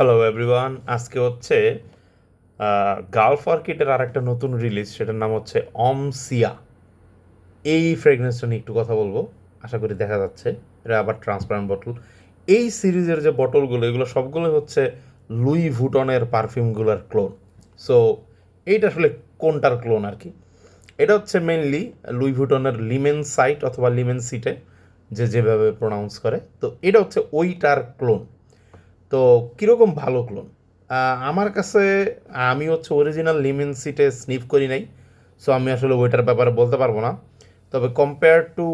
Hello everyone আজকে হচ্ছে Gulf অর্কিডের আর একটা নতুন রিলিজ সেটার নাম হচ্ছে অমসিয়া এই ফ্রেগনেন্সটা নিয়ে একটু কথা বলব। আশা করি দেখা যাচ্ছে। এটা আবার ট্রান্সপারেন্ট বটল এই সিরিজের যে বটলগুলো এগুলো সবগুলো হচ্ছে লুই ভুটনের পারফিউমগুলোর ক্লোন সো এইটা আসলে কোনটার ক্লোন আর কি? এটা হচ্ছে মেনলি লুই ভুটনের লিমেন সাইট অথবা লিমেন সিটে যে যেভাবে প্রোনাউন্স করে। তো এটা হচ্ছে ওইটার ক্লোন তো কীরকম ভালো ক্লোন আমার কাছে, আমি হচ্ছে অরিজিনাল লিমেন সিটে স্নিফ করি নাই সো আমি আসলে ওইটার ব্যাপারে বলতে পারব না। তবে কম্পেয়ার টু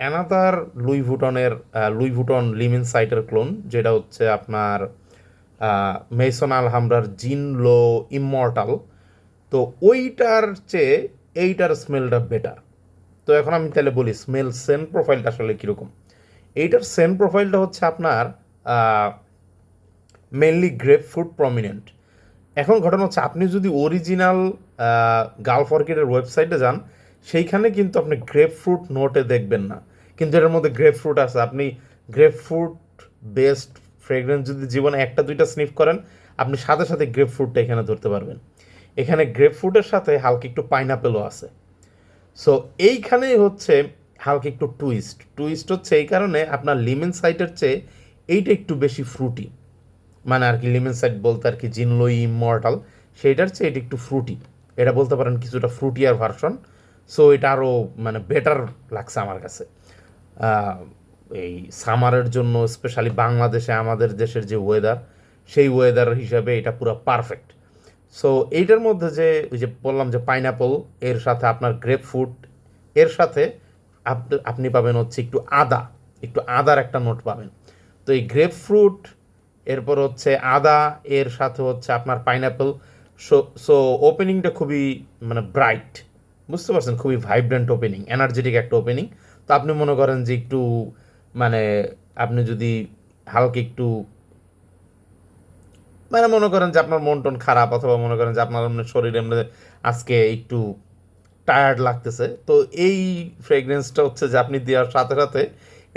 অ্যানাদার লুই ভুটনের লুই ভুটন লিমেন সাইটের ক্লোন যেটা হচ্ছে আপনার মেসন আলহামরার জিন লো ইমমর্টাল তো ওইটার চেয়ে এইটার স্মেলটা বেটার তো এখন আমি তাহলে বলি স্মেল সেন প্রোফাইলটা আসলে কীরকম? এইটার সেন প্রোফাইলটা হচ্ছে আপনার মেনলি গ্রেপ ফ্রুট প্রমিনেন্ট এখন ঘটনা হচ্ছে, আপনি যদি অরিজিনাল গালফ অর্কিডের ওয়েবসাইটে যান, সেইখানে কিন্তু আপনি গ্রেপ ফ্রুট নোটে দেখবেন না। কিন্তু এটার মধ্যে গ্রেপ ফ্রুট আছে। আপনি গ্রেপ ফ্রুট বেস্ট ফ্রেগরেন্স যদি জীবনে একটা, দুইটা স্নিফ করেন, আপনি সাথে সাথে গ্রেপ ফ্রুটটা এখানে ধরতে পারবেন। এখানে গ্রেপ ফ্রুটের সাথে হালকা একটু পাইনাপেলও আছে। সো এইখানেই হচ্ছে হালকা একটু টুইস্ট টুইস্ট হচ্ছে এই কারণে আপনার লিমেন সাইটের চেয়ে এইটা একটু বেশি ফ্রুটি মানে আর কি লিমেন সাইড বলতে আর কি জিনলোই ইমর্টাল সেইটার চেয়ে এটা একটু ফ্রুটি এটা বলতে পারেন কিছুটা ফ্রুটিয়ার ভার্সন সো এটা আরও মানে বেটার লাগছে আমার কাছে। এই সামারের জন্য স্পেশালি বাংলাদেশে, আমাদের দেশের যে ওয়েদার সেই ওয়েদার হিসাবে এটা পুরো পারফেক্ট সো এইটার মধ্যে যে, ওই যে বললাম যে পাইনাপল এর সাথে আপনার গ্রেপ ফ্রুট এর সাথে আপনি পাবেন হচ্ছে একটু আদা, একটু আদার একটা নোট পাবেন। তো এই গ্রেপ ফ্রুট এরপর হচ্ছে আদা, এর সাথে হচ্ছে আপনার পাইনাপেল সো সো ওপেনিংটা খুবই মানে ব্রাইট বুঝতে পারছেন? খুবই ভাইব্রেন্ট ওপেনিং এনার্জেটিক একটা ওপেনিং তো আপনি মনে করেন যে একটু মানে আপনি যদি হালকা একটু মানে মনে করেন যে আপনার মন টন খারাপ, অথবা মনে করেন যে আপনার এমনি শরীর এমনি আজকে একটু টায়ার্ড লাগতেছে, তো এই ফ্রেগরেন্সটা হচ্ছে যে আপনি দেওয়ার সাথে সাথে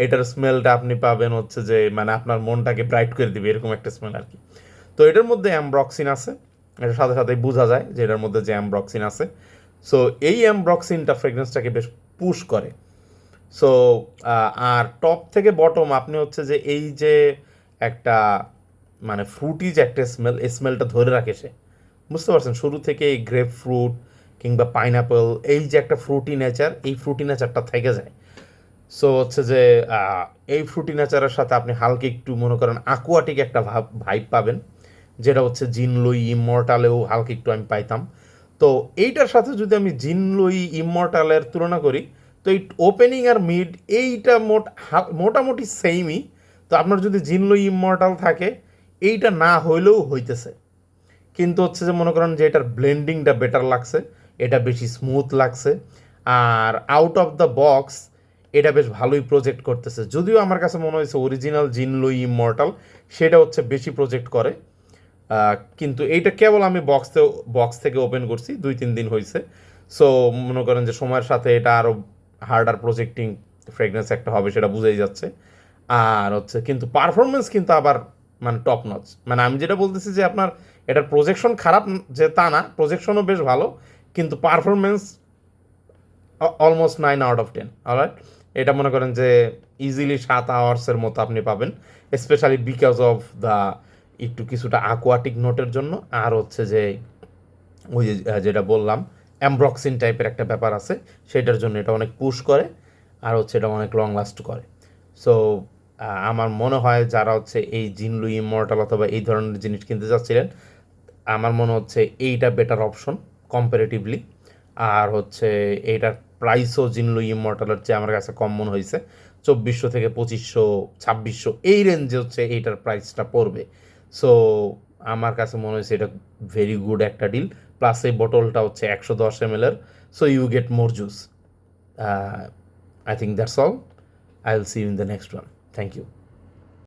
এটার স্মেলটা আপনি পাবেন হচ্ছে যে মানে আপনার মনটাকে ব্রাইট করে দিবে, এরকম একটা স্মেল আর কি। তো এটার মধ্যে অ্যামব্রক্সিন আছে, এটার সাথে সাথে বোঝা যায় যে এটার মধ্যে যে অ্যামব্রক্সিন আছে। সো এই অ্যামব্রক্সিনটা ফ্রেগরেন্সটাকে বেশ পুশ করে। সো আর টপ থেকে বটম আপনি হচ্ছে যে এই যে একটা মানে ফ্রুটি যে একটা স্মেল এই স্মেলটা ধরে রাখে সে। বুঝতে পারছেন? শুরু থেকে এই গ্রেপ ফ্রুট কিংবা পাইনাপেল এই যে একটা ফ্রুটি নেচার এই ফ্রুটি নেচারটা থেকে যায়। সো হচ্ছে যে এই ফ্রুটি নেচারের সাথে আপনি হালকা একটু মনে করেন আকুয়াটিক একটা ভাব ভাইব পাবেন। যেটা হচ্ছে জিনলুই ইমর্টালেও হালকা একটু আমি পাইতাম। তো এইটার সাথে যদি আমি জিনলুই ইমর্টালের তুলনা করি, তো এই ওপেনিং আর মিড এইটা মোট মোটামুটি সেমই তো আপনার যদি জিনলুই ইমর্টাল থাকে, এইটা না হইলেও হইতেছে। কিন্তু হচ্ছে যে মনে করেন যে এটার ব্লেন্ডিংটা বেটার লাগছে, এটা বেশি স্মুথ লাগছে। আর আউট অফ দ্য বক্স এটা বেশ ভালোই প্রজেক্ট করতেছে। যদিও আমার কাছে মনে হয়েছে অরিজিনাল জিনলুই ইমর্টাল সেটা হচ্ছে বেশি প্রজেক্ট করে। কিন্তু এইটা কেবল আমি বক্স বক্স থেকে ওপেন করছি, দুই তিন দিন হয়েছে সো মনে করেন যে সময়ের সাথে এটা আরও হার্ডার প্রজেক্টিং ফ্রেগনেন্স একটা হবে সেটা বুঝেই যাচ্ছে। আর হচ্ছে, কিন্তু পারফরমেন্স কিন্তু আবার মানে টপ নচ মানে আমি যেটা বলতেছি যে আপনার এটার প্রজেকশন খারাপ যে তা না প্রজেকশনও বেশ ভালো, কিন্তু performance almost nine out of ten alright এটা মনে করেন যে ইজিলি সাত আওয়ার্সের মতো আপনি পাবেন স্পেশালি বিকজ অফ দ্য একটু কিছুটা আকুয়াটিক নোটের জন্য। আর হচ্ছে যে ওই যেটা বললাম অ্যামব্রক্সিন টাইপের একটা ব্যাপার আছে, সেটার জন্য এটা অনেক পুশ করে, আর হচ্ছে এটা অনেক লং লাস্ট করে। সো আমার মনে হয় যারা হচ্ছে এই জিনলু ইমর্টাল অথবা এই ধরনের জিনিস কিনতে চাচ্ছিলেন, আমার মনে হচ্ছে এইটা বেটার অপশন কম্পারেটিভলি আর হচ্ছে এইটার প্রাইসও জিনলু ইমর্টালের চেয়ে আমার কাছে কম মনে হয়েছে। চব্বিশশো থেকে পঁচিশশো, ছাব্বিশশো, এই রেঞ্জে হচ্ছে এইটার প্রাইসটা পড়বে। সো আমার কাছে মনে হয়েছে এটা ভেরি গুড একটা ডিল প্লাস এই বোটলটা হচ্ছে একশো দশ এম এর। So you get more juice I think that's all I will see you in the next one thank you